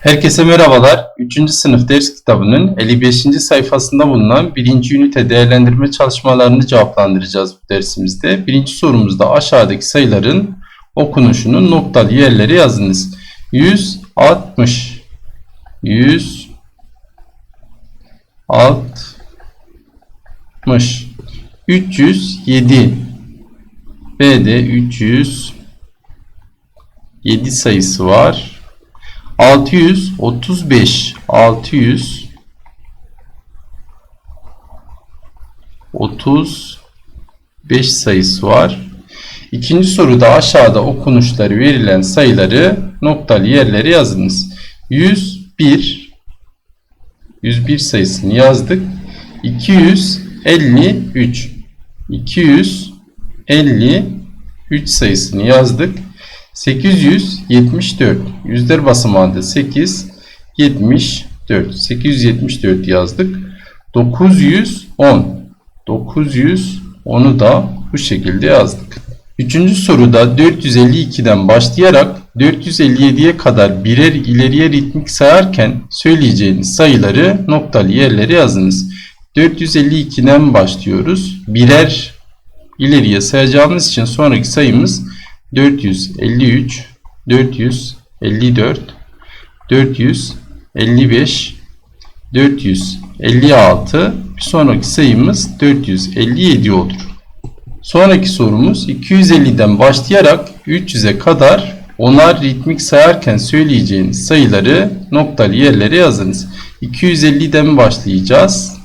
Herkese merhabalar. 3. sınıf ders kitabının 55. sayfasında bulunan 1. ünite değerlendirme çalışmalarını cevaplandıracağız bu dersimizde. Birinci sorumuzda aşağıdaki sayıların okunuşunun noktalı yerleri yazınız. 160 100 60 307 B'de 307 sayısı var. 635 600 35 sayısı var. İkinci soruda aşağıda okunuşları verilen sayıları noktalı yerlere yazınız. 101 101 sayısını yazdık. 253 253 sayısını yazdık. 874 yüzler basamağında 8 74 874 yazdık. 910 910'u da bu şekilde yazdık. Üçüncü soruda 452'den başlayarak 457'ye kadar birer ileriye ritmik sayarken söyleyeceğiniz sayıları noktalı yerlere yazınız. 452'den başlıyoruz. Birer ileriye sayacağımız için sonraki sayımız 453, 454, 455, 456. Bir sonraki sayımız 457 olur. Sonraki sorumuz 250'den başlayarak 300'e kadar onar ritmik sayarken söyleyeceğiniz sayıları noktalı yerlere yazınız. 250'den başlayacağız.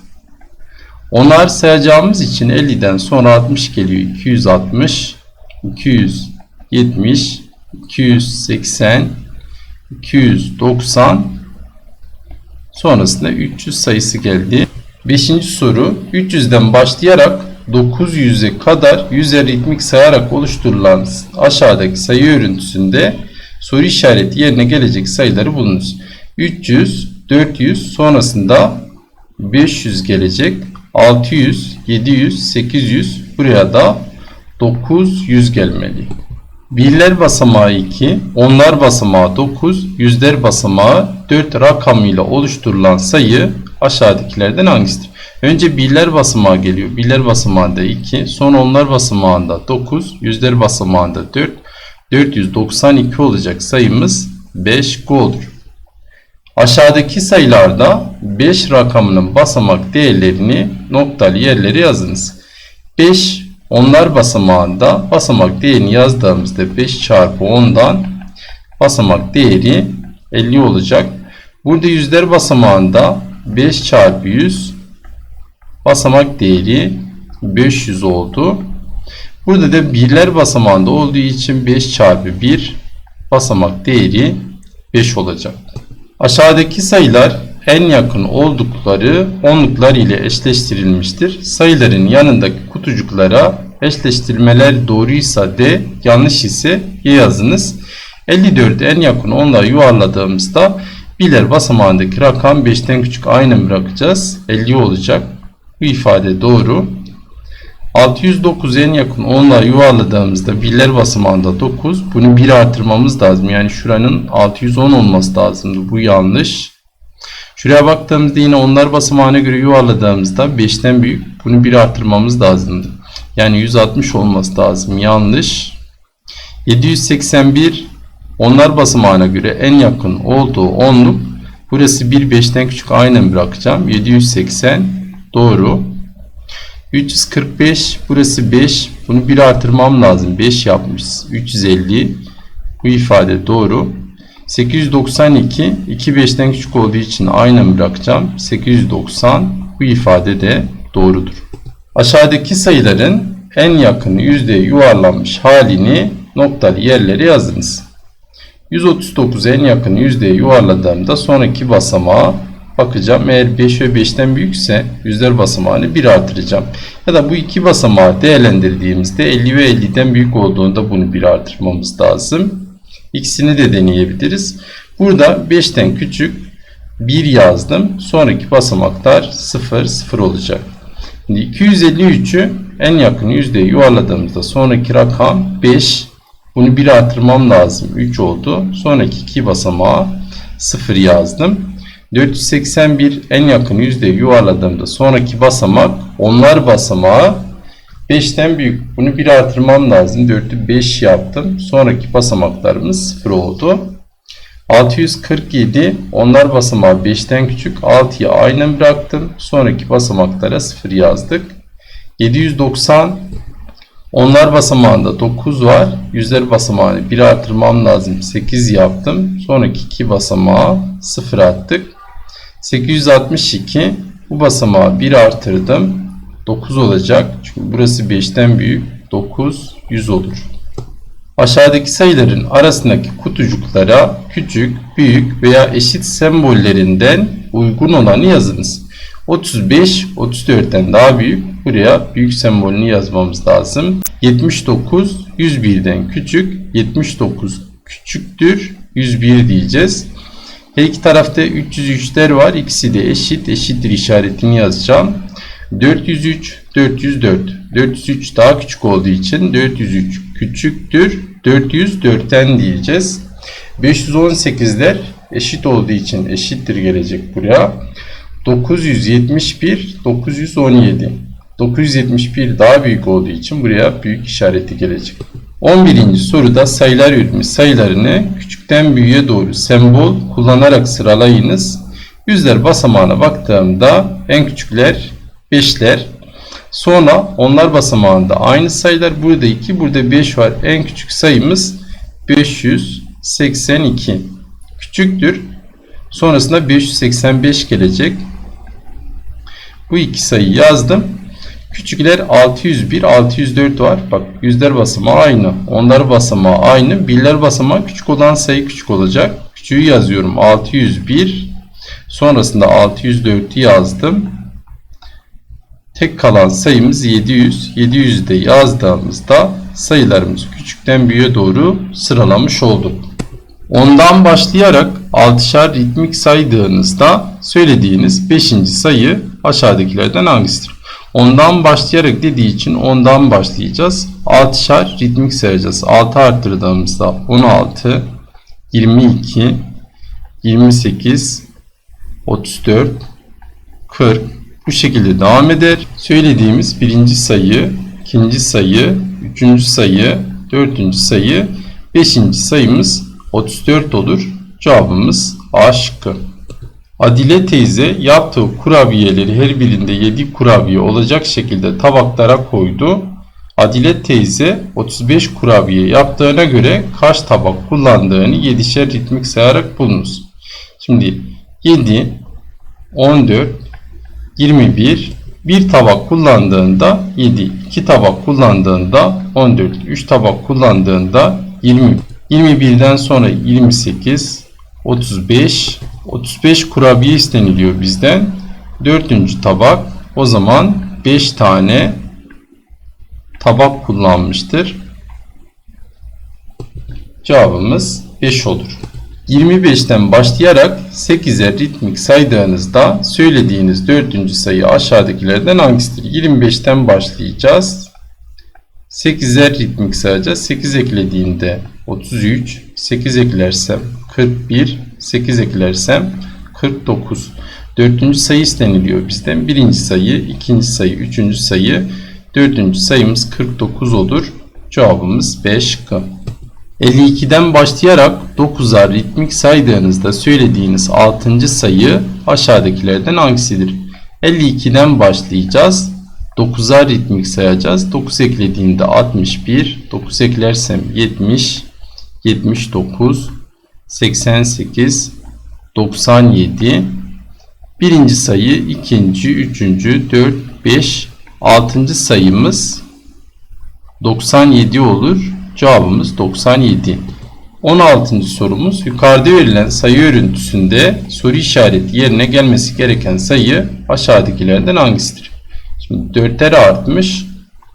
Onar sayacağımız için 50'den sonra 60 geliyor. 260, 200, 70, 280, 290 sonrasında 300 sayısı geldi. Beşinci soru 300'den başlayarak 900'e kadar yüzer ritmik sayarak oluşturulan aşağıdaki sayı örüntüsünde soru işareti yerine gelecek sayıları bulunuz. 300, 400 sonrasında 500 gelecek. 600, 700, 800 buraya da 900 gelmeli. Birler basamağı 2, onlar basamağı 9, yüzler basamağı 4 rakamıyla oluşturulan sayı aşağıdakilerden hangisidir? Önce birler basamağı geliyor. Birler basamağında 2, sonra onlar basamağında 9, yüzler basamağında 4, 492 olacak sayımız 5 olur. Aşağıdaki sayılarda 5 rakamının basamak değerlerini noktalı yerlere yazınız. 5 onlar basamağında basamak değerini yazdığımızda 5 çarpı 10'dan basamak değeri 50 olacak. Burada yüzler basamağında 5 çarpı 100 basamak değeri 500 oldu. Burada da birler basamağında olduğu için 5 çarpı 1 basamak değeri 5 olacak. Aşağıdaki sayılar en yakın oldukları onluklar ile eşleştirilmiştir. Sayıların yanındaki kutucuklara eşleştirmeler doğruysa D, yanlış ise Y yazınız. 54 en yakın onla yuvarladığımızda biler basamağındaki rakam 5'ten küçük aynı bırakacağız. 50 olacak. Bu ifade doğru. 609 en yakın onla yuvarladığımızda birler basamağında 9. Bunu 1 artırmamız lazım. Yani şuranın 610 olması lazımdı. Bu yanlış. Şuraya baktığımızda yine onlar basamağına göre yuvarladığımızda 5'ten büyük. Bunu 1 artırmamız lazımdı. Yani 160 olması lazım. Yanlış. 781 onlar basamağına göre en yakın olduğu onluk. Burası 1 5'ten küçük aynen bırakacağım. 780 doğru. 345 burası 5. Bunu 1 artırmam lazım. 5 yapmış. 350 bu ifade doğru. 892 2 5'ten küçük olduğu için aynen bırakacağım. 890 bu ifade de doğrudur. Aşağıdaki sayıların en yakın yüzdeye yuvarlanmış halini noktalı yerlere yazınız. 139 en yakın yüzdeye yuvarladığımda sonraki basamağa bakacağım. Eğer 5 ve 5'ten büyükse yüzler basamağını 1 artıracağım. Ya da bu iki basamağı değerlendirdiğimizde 50 ve 50'den büyük olduğunda bunu 1 artırmamız lazım. İkisini de deneyebiliriz. Burada 5'ten küçük 1 yazdım. Sonraki basamaklar 0 0 olacak. Şimdi 253'ü en yakın yüzdeye yuvarladığımızda sonraki rakam 5. Bunu 1 artırmam lazım. 3 oldu. Sonraki iki basamağı 0 yazdım. 481 en yakın yüzdeye yuvarladığımda sonraki basamak onlar basamağı 5'ten büyük. Bunu bir artırmam lazım. 4'ü 5 yaptım. Sonraki basamaklarımız 0 oldu. 647 onlar basamağı 5'ten küçük. 6'yı aynen bıraktım. Sonraki basamaklara 0 yazdık. 790 onlar basamağında 9 var. Yüzler basamağını 1 artırmam lazım. 8 yaptım. Sonraki 2 basamağı 0 attık. 862 bu basamağı 1 artırdım. 9 olacak. Çünkü burası 5'ten büyük. 9 100 olur. Aşağıdaki sayıların arasındaki kutucuklara küçük, büyük veya eşit sembollerinden uygun olanı yazınız. 35 34'ten daha büyük. Buraya büyük sembolünü yazmamız lazım. 79 101'den küçük. 79 küçüktür. 101 diyeceğiz. Her iki tarafta 303'ler var. İkisi de eşit. Eşittir işaretini yazacağım. 403 404 403 daha küçük olduğu için 403 küçüktür. 404'ten diyeceğiz. 518'ler eşit olduğu için eşittir gelecek buraya. 971 917 971 daha büyük olduğu için buraya büyük işareti gelecek. 11. soruda sayılar yürütme sayılarını küçükten büyüğe doğru sembol kullanarak sıralayınız. Yüzler basamağına baktığımda en küçükler 5'ler. Sonra onlar basamağında aynı sayılar. Burada 2, burada 5 var. En küçük sayımız 582. Küçüktür. Sonrasında 585 gelecek. Bu iki sayı yazdım. Küçükler 601, 604 var. Bak yüzler basamağı aynı. Onlar basamağı aynı. Birler basamağı küçük olan sayı küçük olacak. Küçüğü yazıyorum. 601. Sonrasında 604'ü yazdım. Tek kalan sayımız 700. 700'de yazdığımızda sayılarımız küçükten büyüğe doğru sıralamış olduk. Ondan başlayarak 6'şar ritmik saydığınızda söylediğiniz 5. sayı aşağıdakilerden hangisidir? Ondan başlayarak dediği için ondan başlayacağız. 6'şar ritmik sayacağız. 6 arttırdığımızda 16, 22, 28, 34, 40, bu şekilde devam eder. Söylediğimiz birinci sayı, ikinci sayı, üçüncü sayı, dördüncü sayı, beşinci sayımız 34 olur. Cevabımız A şıkkı. Adile teyze yaptığı kurabiyeleri her birinde 7 kurabiye olacak şekilde tabaklara koydu. Adile teyze 35 kurabiye yaptığına göre kaç tabak kullandığını 7'şer ritmik sayarak bulunuz. Şimdi 7, 14, 21 bir tabak kullandığında 7 2 tabak kullandığında 14 3 tabak kullandığında 20 21'den sonra 28 35 35 kurabiye isteniliyor bizden 4. tabak o zaman 5 tane tabak kullanmıştır cevabımız 5 olur 25'ten başlayarak 8'e ritmik saydığınızda söylediğiniz 4. sayı aşağıdakilerden hangisidir? 25'ten başlayacağız. 8'er ritmik sayacağız. 8 eklediğinde 33, 8 eklersem 41, 8 eklersem 49. 4. sayı isteniliyor bizden. 1. sayı, 2. sayı, 3. sayı, 4. sayımız 49 olur. Cevabımız 5 şıkkı. 52'den başlayarak 9'a ritmik saydığınızda söylediğiniz 6. sayı aşağıdakilerden hangisidir? 52'den başlayacağız. 9'a ritmik sayacağız. 9 eklediğinde 61, 9 eklersem 70, 79, 88, 97, birinci sayı, ikinci, üçüncü, dört, beş, altıncı sayımız 97 olur. Cevabımız 97. 16. sorumuz yukarıda verilen sayı örüntüsünde soru işareti yerine gelmesi gereken sayı aşağıdakilerden hangisidir? Şimdi 4'ler artmış.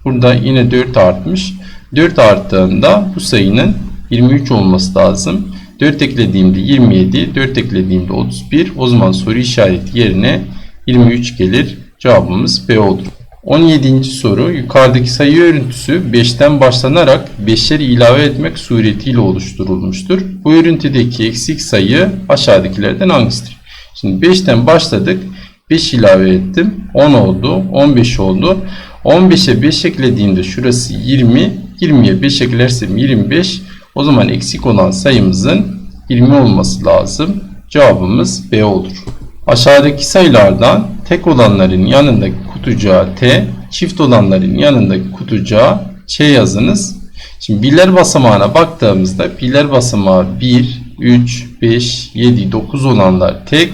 Burada yine 4 artmış. 4 arttığında bu sayının 23 olması lazım. 4 eklediğimde 27, 4 eklediğimde 31. O zaman soru işareti yerine 23 gelir. Cevabımız B olur. 17. soru yukarıdaki sayı örüntüsü 5'ten başlanarak 5'leri ilave etmek suretiyle oluşturulmuştur. Bu örüntüdeki eksik sayı aşağıdakilerden hangisidir? Şimdi 5'ten başladık. 5 ilave ettim. 10 oldu. 15 oldu. 15'e 5 eklediğimde şurası 20. 20'ye 5 eklersem 25. O zaman eksik olan sayımızın 20 olması lazım. Cevabımız B olur. Aşağıdaki sayılardan tek olanların yanındaki kutucuğa T, çift olanların yanındaki kutucuğa Ç yazınız. Şimdi birler basamağına baktığımızda birler basamağı 1, 3, 5, 7, 9 olanlar tek,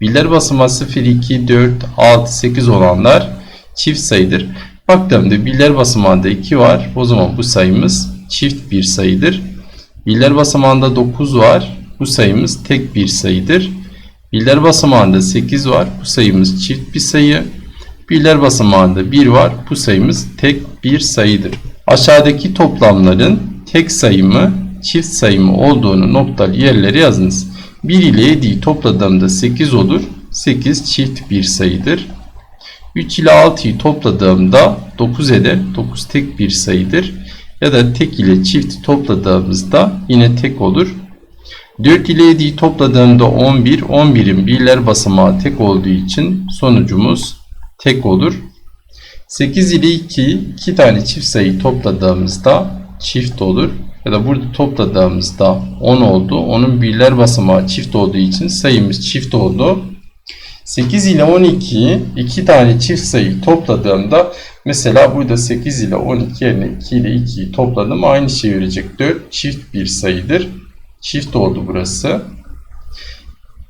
birler basamağı 0, 2, 4, 6, 8 olanlar çift sayıdır. Baktığımda birler basamağında 2 var. O zaman bu sayımız çift bir sayıdır. Birler basamağında 9 var. Bu sayımız tek bir sayıdır. Birler basamağında 8 var. Bu sayımız çift bir sayı. Birler basamağında 1 var. Bu sayımız tek bir sayıdır. Aşağıdaki toplamların tek sayı mı, çift sayı mı olduğunu noktalı yerlere yazınız. 1 ile 7'yi topladığımda 8 olur. 8 çift bir sayıdır. 3 ile 6'yı topladığımda 9 eder. 9 tek bir sayıdır. Ya da tek ile çift topladığımızda yine tek olur. 4 ile 7'yi topladığımda 11. 11'in birler basamağı tek olduğu için sonucumuz tek olur. 8 ile 2, 2 tane çift sayı topladığımızda çift olur. Ya da burada topladığımızda 10 oldu. Onun birler basamağı çift olduğu için sayımız çift oldu. 8 ile 12'yi 2 tane çift sayı topladığımda mesela burada 8 ile 12 yerine 2 ile 2'yi topladım. Aynı şey verecek. 4 çift bir sayıdır. Çift oldu burası.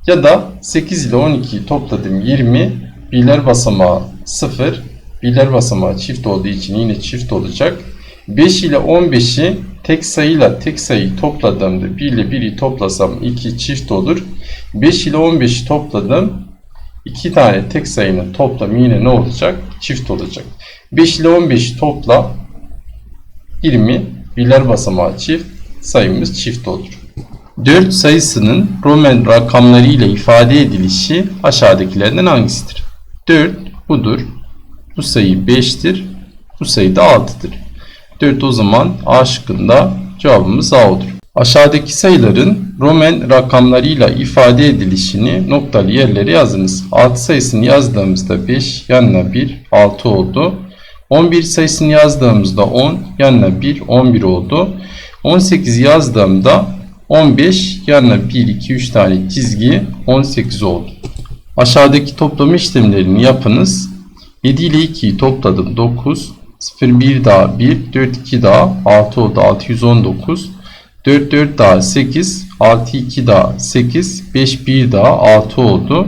Ya da 8 ile 12'yi topladım 20. Birler basamağı 0. Birler basamağı çift olduğu için yine çift olacak. 5 ile 15'i tek sayıyla tek sayıyı topladığımda 1 ile 1'i toplasam 2 çift olur. 5 ile 15'i topladım. 2 tane tek sayının toplamı yine ne olacak? Çift olacak. 5 ile 15'i topla 20 birler basamağı çift sayımız çift olur. 4 sayısının Roman rakamları ile ifade edilişi aşağıdakilerden hangisidir? 4 budur. Bu sayı 5'tir. Bu sayı da 6'dır. 4 o zaman A şıkkında cevabımız A olur. Aşağıdaki sayıların Roman rakamlarıyla ifade edilişini noktalı yerlere yazınız. 6 sayısını yazdığımızda 5 yanına 1 6 oldu. 11 sayısını yazdığımızda 10 yanına 1 11 oldu. 18 yazdığımda 15 yanına 1 2 3 tane çizgi 18 oldu. Aşağıdaki toplama işlemlerini yapınız. 7 ile 2'yi topladım 9. 0 1 daha 1 4 2 daha 6 oldu 619. 4 4 daha 8 6 2 daha 8 5 1 daha 6 oldu.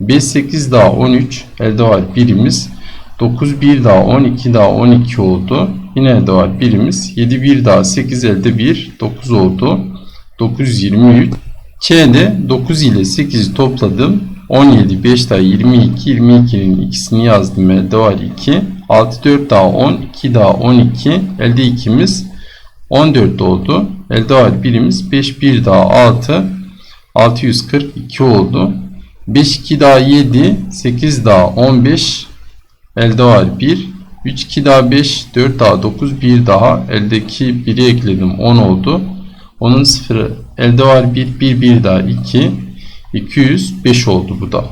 5 8 daha 13 elde var birimiz. 9 1 daha 12 daha 12 oldu. Yine elde var birimiz. 7 1 daha 8 elde 1 9 oldu. 923. Ç'de 9 ile 8'i topladım. 17 5 daha 22 22'nin ikisini yazdım elde var 2. 6 4 daha 10 2 daha 12 elde 2'miz 14 oldu. Elde var birimiz 5 1 daha 6 642 oldu. 5 2 daha 7 8 daha 15 elde var 1 3 2 daha 5 4 daha 9 1 daha eldeki 1'i ekledim 10 oldu. Onun sıfırı elde var 1 1 1 daha 2 205 oldu bu da.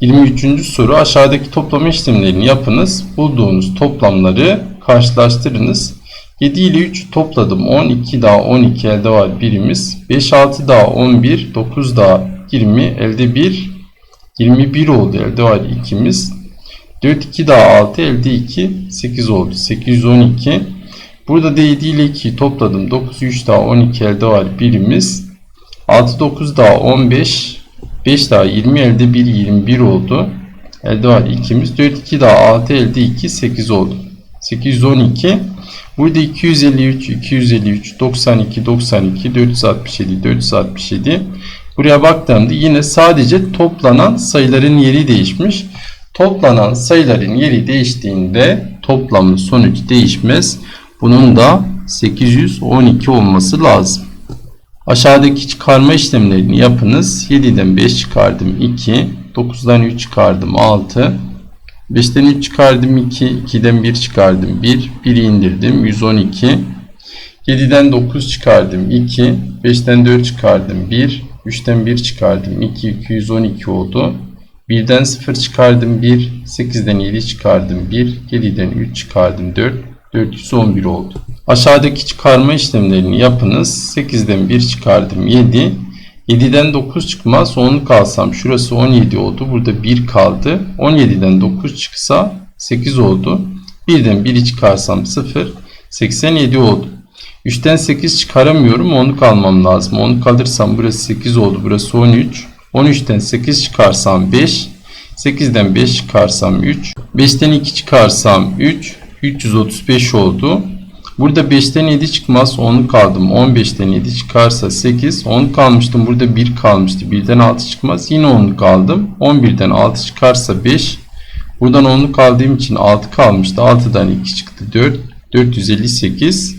23. soru aşağıdaki toplama işlemlerini yapınız. Bulduğunuz toplamları karşılaştırınız. 7 ile 3 topladım. 12 daha 12 elde var birimiz. 5 6 daha 11 9 daha 20 elde 1 21 oldu elde var ikimiz. 4 2 daha 6 elde 2 8 oldu. 812 Burada da 7 ile 2'yi topladım. 9 3 daha 12 elde var birimiz. 6 9 daha 15 5 daha 20 elde 1 21 oldu. Elde var ikimiz. 4 2 daha 6 elde 2 8 oldu. 812 Burada 253 253 92 92 467 467 Buraya baktığımda yine sadece toplanan sayıların yeri değişmiş. Toplanan sayıların yeri değiştiğinde toplamın sonuç değişmez. Bunun da 812 olması lazım. Aşağıdaki çıkarma işlemlerini yapınız. 7'den 5 çıkardım 2. 9'dan 3 çıkardım 6. 5'ten 3 çıkardım 2, 2'den 1 çıkardım 1, 1'i indirdim 112. 7'den 9 çıkardım 2, 5'ten 4 çıkardım 1, 3'ten 1 çıkardım 2, 212 oldu. 1'den 0 çıkardım 1, 8'den 7 çıkardım 1, 7'den 3 çıkardım 4, 411 oldu. Aşağıdaki çıkarma işlemlerini yapınız. 8'den 1 çıkardım 7, 7'den 9 çıkmaz 10'luk alsam şurası 17 oldu. Burada 1 kaldı. 17'den 9 çıksa 8 oldu. 1'den 1'i çıkarsam 0, 87 oldu. 3'ten 8 çıkaramıyorum. 10'luk almam lazım. 10'luk alırsam burası 8 oldu. Burası 13. 13'ten 8 çıkarsam 5. 8'den 5 çıkarsam 3. 5'ten 2 çıkarsam 3. 335 oldu. Burada 5'ten 7 çıkmaz. 10'luk kaldım. 15'ten 7 çıkarsa 8. 10 kalmıştım. Burada 1 kalmıştı. 1'den 6 çıkmaz. Yine 10'luk aldım. 11'den 6 çıkarsa 5. Buradan 10'luk aldığım için 6 kalmıştı. 6'dan 2 çıktı. 4. 458.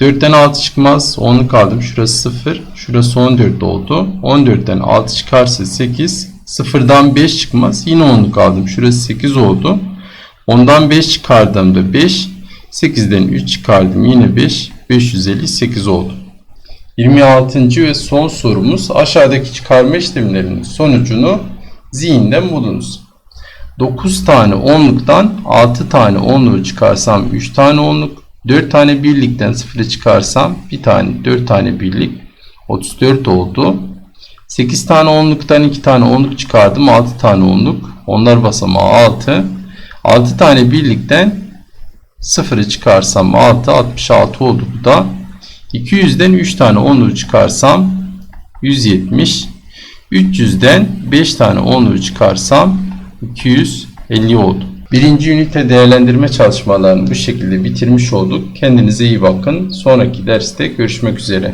4'ten 6 çıkmaz. 10'luk kaldım. Şurası 0. Şurası 14 oldu. 14'ten 6 çıkarsa 8. 0'dan 5 çıkmaz. Yine 10'luk aldım. Şurası 8 oldu. 10'dan 5 çıkardığımda 5. 8'den 3 çıkardım. Yine 5. 558 oldu. 26. ve son sorumuz aşağıdaki çıkarma işlemlerinin sonucunu zihinden bulunuz. 9 tane onluktan 6 tane onluğu çıkarsam 3 tane onluk, 4 tane birlikten 0'ı çıkarsam 1 tane 4 tane birlik 34 oldu. 8 tane onluktan 2 tane onluk çıkardım 6 tane onluk. Onlar basamağı 6. 6 tane birlikten 0'ı çıkarsam 6 66 oldu bu da. 200'den 3 tane onluğu çıkarsam 170. 300'den 5 tane onluğu çıkarsam 250 oldu. Birinci ünite değerlendirme çalışmalarını bu şekilde bitirmiş olduk. Kendinize iyi bakın. Sonraki derste görüşmek üzere.